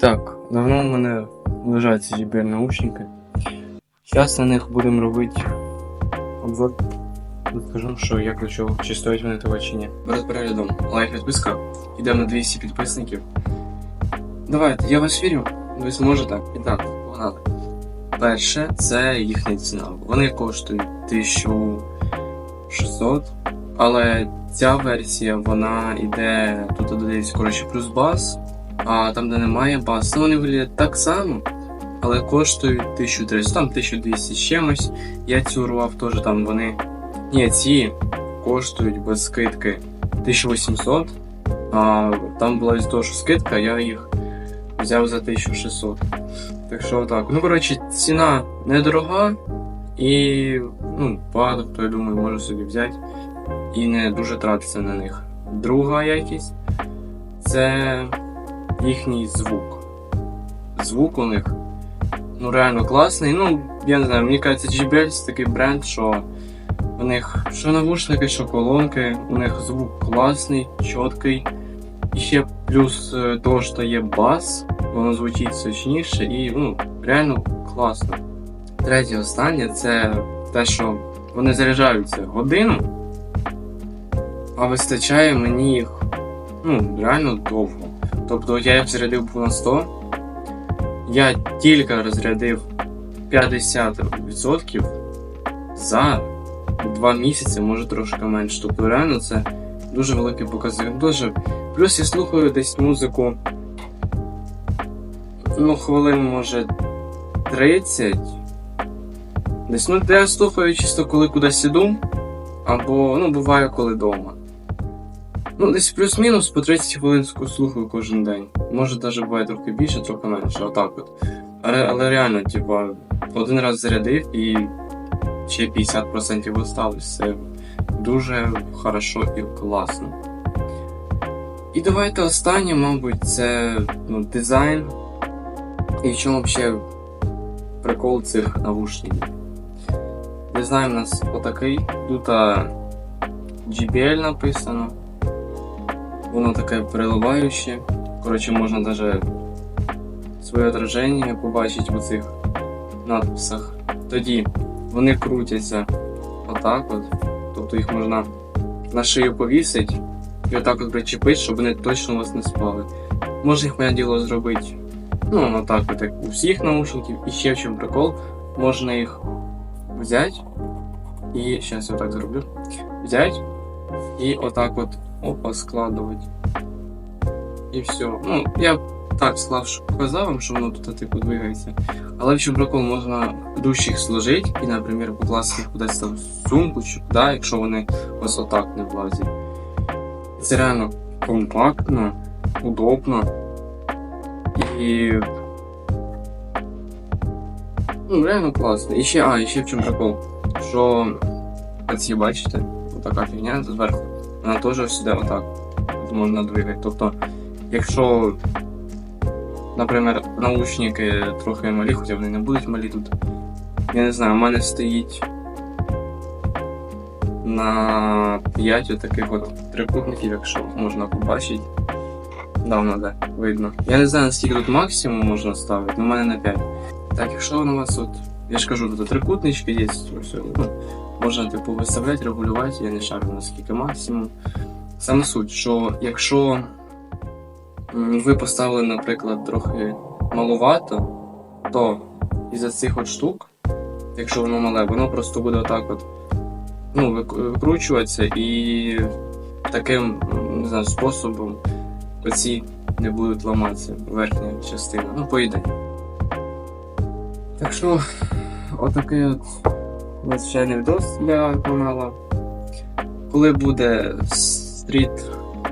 Так, давно в мене лежать ці наушники. Зараз на них будемо робити обзор. Розкажу, що як до чого, чи стоять вони того чи ні. Перед переглядом лайк підписка. Йдемо на 200 підписників. Давайте, я вас вірю, ви зможете. І так, погнали. Перше, це їхня ціна. Вони коштують 1600, але ця версія вона йде, тут додається коротше плюс бас, а там, де немає бас, ну вони виглядають так само, але коштують 1300, там 1200 з чимось. Я цю урвав теж там вони. Ні, ці коштують без скидки 1800, а там була із того, що скидка, я їх взяв за 1600. Так що так. Ну, коротше, ціна недорога і ну, багато хто, я думаю, може собі взяти і не дуже тратиться на них. Друга якість це їхній звук. Звук у них ну реально класний. Ну, я не знаю, мені кажеться, JBL це такий бренд, що у них що навушники, що колонки, у них звук класний, чіткий. І ще плюс е, того, що є бас, воно звучить сочніше і ну, реально класно. Третє останнє це те, що вони заряджаються годину, а вистачає мені їх ну, реально довго. Тобто я їх зарядив був на 100, я тільки розрядив 50% за 2 місяці, може трошки менше. Тобто реально це дуже великий показник. Дуже. Плюс я слухаю десь музику. Ну, хвилин, може, 30. Десь, ну, де я слухаю чисто коли кудись іду. Або, ну, буває, коли вдома. Ну, десь плюс-мінус по 30 хвилин слухаю кожен день. Може навіть буває трохи більше, трохи менше, отак от. Але, але реально, типа, один раз зарядив і ще 50% осталось. Це дуже хорошо і класно. І давайте останнє, мабуть, це ну, дизайн. І в чому взагалі прикол цих навушників. Дизайн у нас отакий. Тут а, JBL написано. Воно таке переливаюче. Коротше, можна навіть своє отраження побачити в цих надписах. Тоді вони крутяться отак от. Тобто їх можна на шию повісити і отак от причепити, щоб вони точно у вас не спали. Можна їх моє діло зробити. Ну, отак от як у всіх наушників. І ще в чому прикол, можна їх взяти. І зараз я отак зроблю. Взяти і отак от опа складувати. І все. Ну, я так склав, що показав вам, що воно тут типу двигається. Але в чому прикол можна їх сложити і, наприклад, покласти кудись там в сумку, чи куди, якщо вони ось отак не влазять. Це реально компактно, удобно. І. Ну, реально класно. І ще, а, і ще в чому прикол. Що оці, бачите, отака фігня зверху, вона теж сюди отак от можна двигати. Тобто, якщо, наприклад, наушники трохи малі, хоча вони не будуть малі тут. Я не знаю, у мене стоїть на 5 таких от трикутників, якщо можна побачити. Давно де, видно. Я не знаю, наскільки тут максимум можна ставити, але в мене на 5. Так, якщо у вас от, я ж кажу, тут трикутнички є, ось, ну, можна типу виставляти, регулювати, я не шарю наскільки максимум. Саме суть, що якщо ви поставили, наприклад, трохи малувато, то із-за цих от штук, якщо воно мале, воно просто буде отак от ну, викручуватися і таким не знаю, способом оці не будуть ламатися верхня частина. Ну, по ідеї. Так що, отакий от надзвичайний відос для канала. Коли буде стріт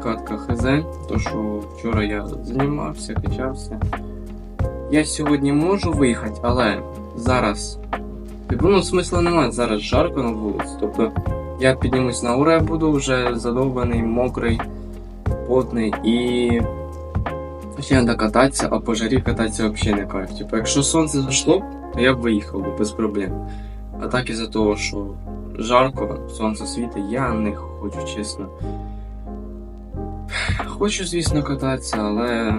катка ХЗ, то що вчора я займався, качався. Я сьогодні можу виїхати, але зараз. Типу, ну, смисла немає, зараз жарко на вулиці. Тобто я піднімусь на уре, буду вже задовбаний, мокрий, потний і ще треба кататися, а по жарі кататися взагалі не кайф. Типу, якщо сонце зайшло, то я б виїхав би без проблем. А так із-за того, що жарко, сонце світить, я не хочу, чесно. Хочу, звісно, кататися, але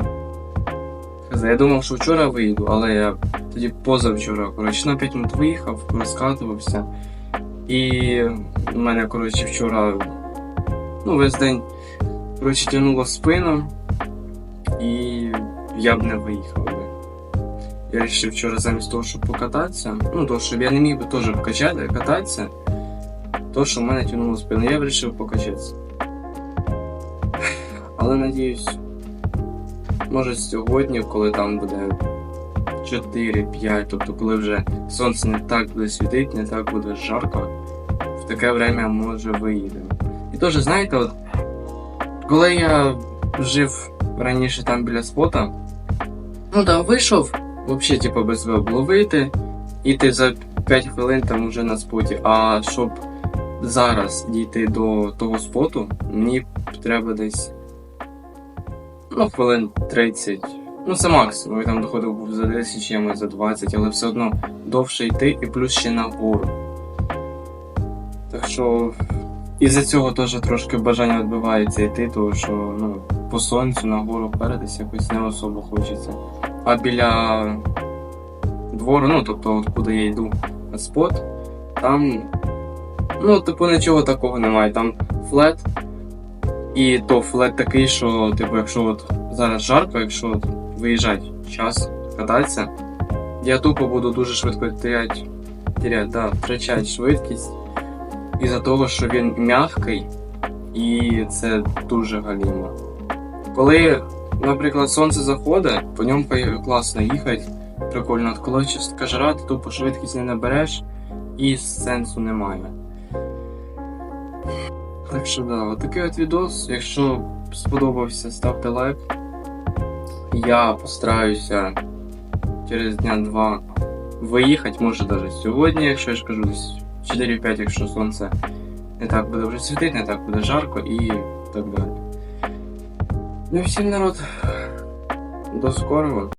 Я думав, що вчора вийду, але я тоді позавчора, коротше, на 5 минут виїхав, розкатувався. І в мене, коротше, вчора ну, весь день коротше, тягнуло спину, і я б не виїхав. Я вирішив вчора замість того, щоб покататися, ну, то, щоб я не міг би теж покачати, кататися, то, що в мене тягнуло спину, я вирішив покачатися. Але надіюсь, може сьогодні, коли там буде 4-5, тобто коли вже сонце не так буде світити, не так буде жарко, в таке время може виїдемо. І теж, знаєте, от, коли я жив раніше там біля спота, ну да, вийшов, взагалі, типу, без було вийти, і ти за 5 хвилин там уже на споті. А щоб зараз дійти до того споту, мені треба десь ну, хвилин 30. Ну, це максимум. Я там доходив був за 10 чимось, за 20, але все одно довше йти і плюс ще нагору. Так що із-за цього теж трошки бажання відбивається йти, тому що ну, по сонцю нагору впередись якось не особо хочеться. А біля двору, ну тобто куди я йду на спот, там ну, типу, нічого такого немає. Там флет. І то флет такий, що, типу, якщо от зараз жарко, якщо от виїжджати час кататися, я тупо буду дуже швидко теряти, теряти, да, втрачати швидкість із-за того, що він м'який і це дуже галімо. Коли, наприклад, сонце заходить, по ньому класно їхати, прикольно, От коли частка жара, ти тупо швидкість не набереш і сенсу немає. Так що да, отакий от відос. Якщо сподобався, ставте лайк. Я постараюся через дня два виїхати, може навіть сьогодні, якщо я ж кажу, десь 4-5, якщо сонце не так буде вже світити, не так буде жарко і так далі. Ну и всім народ. До скорого.